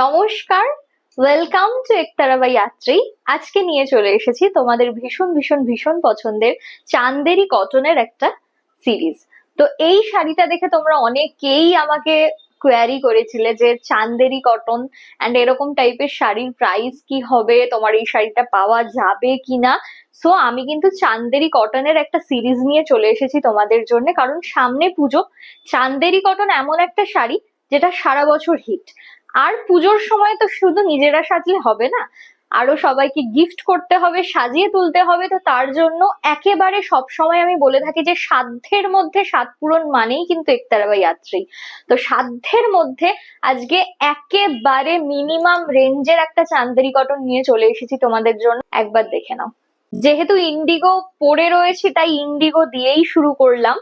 নমস্কার welcome to একতারাবা যাত্রী আজকে নিয়ে চলে এসেছি তোমাদের ভীষণ ভীষণ ভীষণ পছন্দের চান্দেরি কটনের একটা সিরিজ তো এই শাড়িটা দেখে তোমরা অনেকেই আমাকে কোয়ারি করেছিলে যে চান্দেরি কটন অ্যান্ড এরকম টাইপের শাড়ির প্রাইস কি হবে, তোমার এই শাড়িটা পাওয়া যাবে কিনা? সো আমি কিন্তু চান্দেরি কটনের একটা সিরিজ নিয়ে চলে এসেছি তোমাদের জন্য। কারণ সামনে পুজো, চান্দেরি কটন এমন একটা শাড়ি যেটা সারা বছর হিট আর পুজোর সময় তো শুধু নিজেরা সাজলে হবে না, আরও সবাইকে গিফট করতে হবে, সাজিয়ে তুলতে হবে, তো তার জন্য একেবারে সব সময় আমি বলে থাকি যে সাধ্যের মধ্যে সাত পূরণ মানেই কিন্তু একতারাবা যাত্রী। তো সাধ্যের মধ্যে আজকে একেবারে মিনিমাম রেঞ্জের একটা চান্দেরি কটন নিয়ে চলে এসেছি তোমাদের জন্য, একবার দেখে নাও। যেহেতু ইন্ডিগো পড়ে রয়েছি, তাই ইন্ডিগো দিয়েই শুরু করলাম।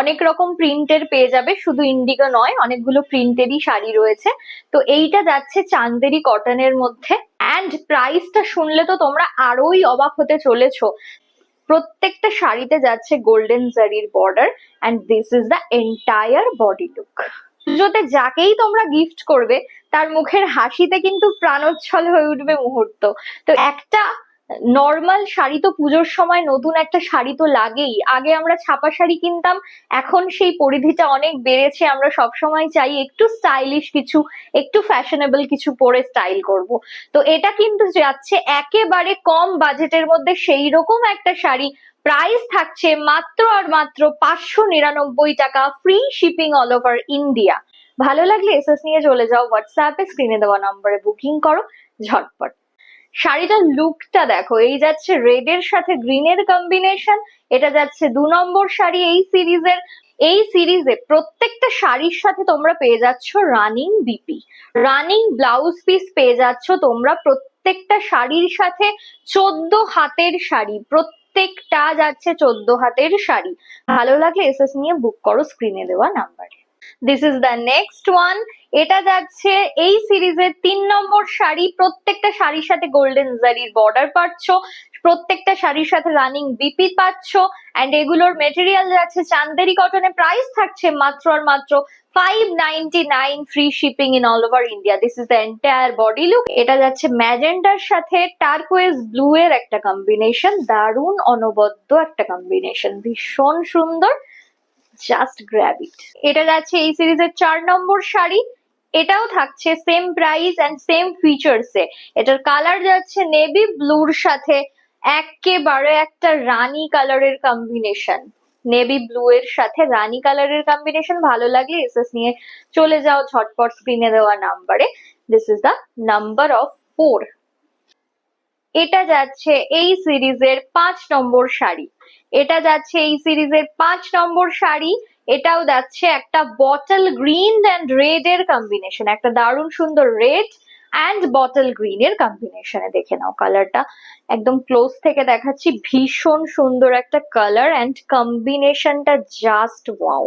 অনেক রকম প্রিন্টের পেয়ে যাবে, শুধু ইন্ডিগো নয়, অনেকগুলো প্রিন্টেরই শাড়ি রয়েছে। তো এইটা যাচ্ছে চান্দেরি কটনের মধ্যে। অ্যান্ড প্রাইসটা শুনলে তো তোমরা আরোই অবাক হতে চলেছো। প্রত্যেকটা শাড়িতে যাচ্ছে গোল্ডেন জারির border and this is the entire body look পুজোতে যাকেই তোমরা গিফট করবে, তার মুখের হাসিতে কিন্তু প্রাণোচ্ছল হয়ে উঠবে মুহূর্ত। তো একটা নর্মাল শাড়ি তো পুজোর সময় নতুন একটা শাড়ি তো লাগেই। আগে আমরা ছাপা শাড়ি কিনতাম, এখন সেই পরিধিটা অনেক বেড়েছে। আমরা সব সময় চাই একটু স্টাইলিশ কিছু, একটু ফ্যাশনেবল কিছু পরে স্টাইল করব। তো এটা কিন্তু যাচ্ছে একেবারে কম বাজেটের মধ্যে সেই রকম একটা শাড়ি। প্রাইস থাকছে মাত্র আর মাত্র পাঁচশো নিরানব্বই টাকা free shipping all over India ভালো লাগলে এসএস নিয়ে চলে যাও হোয়াটসঅ্যাপে স্ক্রিনে দেওয়া নম্বরে বুকিং করো, ঝটপট। শাড়িটার লুকটা দেখো, এই যাচ্ছে রেড এর সাথে গ্রিনের কম্বিনেশন এটা যাচ্ছে দু নম্বর শাড়ি এই সিরিজের এই সিরিজে প্রত্যেকটা শাড়ির সাথে তোমরা পেয়ে যাচ্ছ running BP running blouse piece পেয়ে যাচ্ছ তোমরা প্রত্যেকটা শাড়ির সাথে চোদ্দ হাতের শাড়ি, প্রত্যেকটা যাচ্ছে চোদ্দ হাতের শাড়ি। ভালো লাগলে এসএস নিয়ে বুক করো স্ক্রিনে দেওয়া নাম্বারে this is the next one এটা যাচ্ছে এই সিরিজের তিন নম্বর শাড়ি, প্রত্যেকটা শাড়ির সাথে গোল্ডেন জারির বর্ডার পাচ্ছ, প্রত্যেকটা শাড়ির সাথে রানিং বিপি পাচ্ছ অ্যান্ড এগুলোর মেটেরিয়াল যাচ্ছে চান্দেরি কটনে প্রাইস থাকছে মাত্র আর মাত্র five ninety nine free shipping in all over India this is the entire body look এটা যাচ্ছে ম্যাজেন্ডার সাথে টার্কোয়েজ ব্লু এর একটা কম্বিনেশন দারুণ অনবদ্য একটা কম্বিনেশন ভীষণ সুন্দর। জাস্ট গ্র্যাব ইট এটা যাচ্ছে এই সিরিজের চার নম্বর শাড়ি। এটাও থাকছে same price and same features এ। এটার কালার যাচ্ছে নেভি ব্লুর সাথে একেবারে একটা রানী কালারের কম্বিনেশন নেভি ব্লু এর সাথে রানী কালারের কম্বিনেশন ভালো লাগলে এসএস নিয়ে চলে যাও ঝটপট স্ক্রিনে দেওয়া নাম্বারে this is the number of four এটা যাচ্ছে এই সিরিজের পাঁচ নম্বর শাড়ি। এটা যাচ্ছে এই সিরিজের পাঁচ নম্বর শাড়ি। এটাও যাচ্ছে একটা বটল গ্রিন অ্যান্ড রেড এর কম্বিনেশন একটা দারুণ সুন্দর রেড অ্যান্ড বটল গ্রিন এর কম্বিনেশনে দেখে নাও কালারটা একদম ক্লোজ থেকে দেখাচ্ছি, ভীষণ সুন্দর একটা কালার অ্যান্ড কম্বিনেশনটা জাস্ট ওয়াও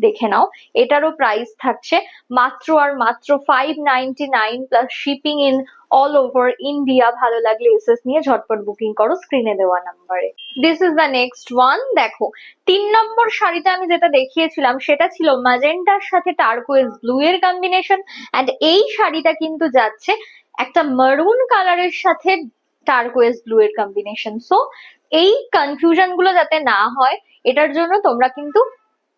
দেখে নাও, এটারও প্রাইস থাকছে মাত্র আর মাত্র five ninety nine plus shipping in all over India ভালো লাগলে এসএস নিয়ে ঝটপট বুকিং করো স্ক্রিনে দেওয়া নাম্বারে this is the next one দেখো, তিন নম্বর শাড়িটা আমি যেটা দেখিয়েছিলাম, সেটা ছিল ম্যাজেন্টার সাথে টার্কোয়েজ ব্লু এর কম্বিনেশন অ্যান্ড এই শাড়িটা কিন্তু যাচ্ছে একটা মারুন কালারের সাথে টার্কোয়েজ ব্লু এর কম্বিনেশন সো এই কনফিউশনগুলো যাতে না হয়, এটার জন্য তোমরা কিন্তু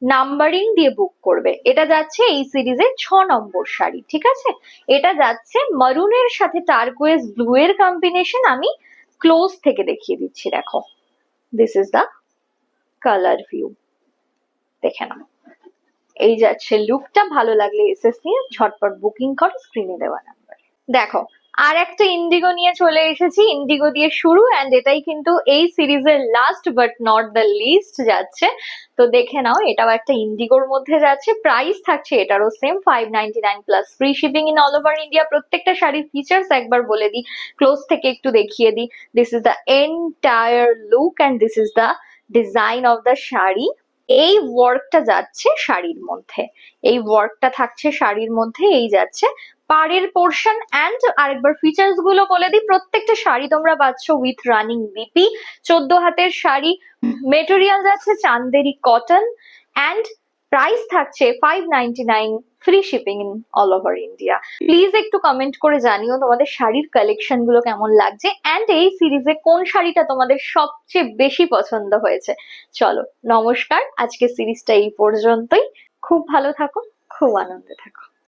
নাম্বারিং দিয়ে বুক করবে। এটা যাচ্ছে এই সিরিজের ছ নম্বর শাড়ি, ঠিক আছে? এটা যাচ্ছে মারুনের সাথে টার্কোয়েজ ব্লু এর কম্বিনেশন আমি ক্লোজ থেকে দেখিয়ে দিচ্ছি, দেখো। This is the colour view দেখে নাও। এই যাচ্ছে লুকটা ভালো লাগলে এসএস নিয়ে ঝটপট বুকিং করো স্ক্রিনে দেওয়া নাম্বার দেখো আর একটা ইন্ডিগো নিয়ে চলে এসেছি। ইন্ডিগো দিয়ে শুরু অ্যান্ড এটাই কিন্তু এই সিরিজের last but not the list যাচ্ছে। তো দেখে নাও, এটাও একটা ইন্ডিগোর মধ্যে যাচ্ছে। প্রাইস থাকছে এটারও same five ninety nine plus free shipping in all over India প্রত্যেকটা শাড়ির ফিচার্স একবার বলে দিই ক্লোজ থেকে একটু দেখিয়ে দিই। This is the entire look and this is the design of the sari. এই ওয়ার্কটা যাচ্ছে শাড়ির মধ্যে। এই ওয়ার্কটা থাকছে শাড়ির মধ্যে, এই যাচ্ছে। পাড়ের পোর্শন অ্যান্ড আরেকবার ফিচার্সগুলো বলে দিই। প্রত্যেকটা শাড়ি তোমরা পাচ্ছ উইথ রানিং বিপি চোদ্দ হাতের শাড়ি মেটেরিয়াল যাচ্ছে চান্দেরি কটন অ্যান্ড প্রাইস থাকছে five ninety nine free shipping in all over India please একটু কমেন্ট করে জানিও তোমাদের শাড়ির কালেকশনগুলো কেমন লাগছে অ্যান্ড এই সিরিজে কোন শাড়িটা তোমাদের সবচেয়ে বেশি পছন্দ হয়েছে। চলো, নমস্কার। আজকে সিরিজটা এই পর্যন্তই। খুব ভালো থাকো, খুব আনন্দে থাকো।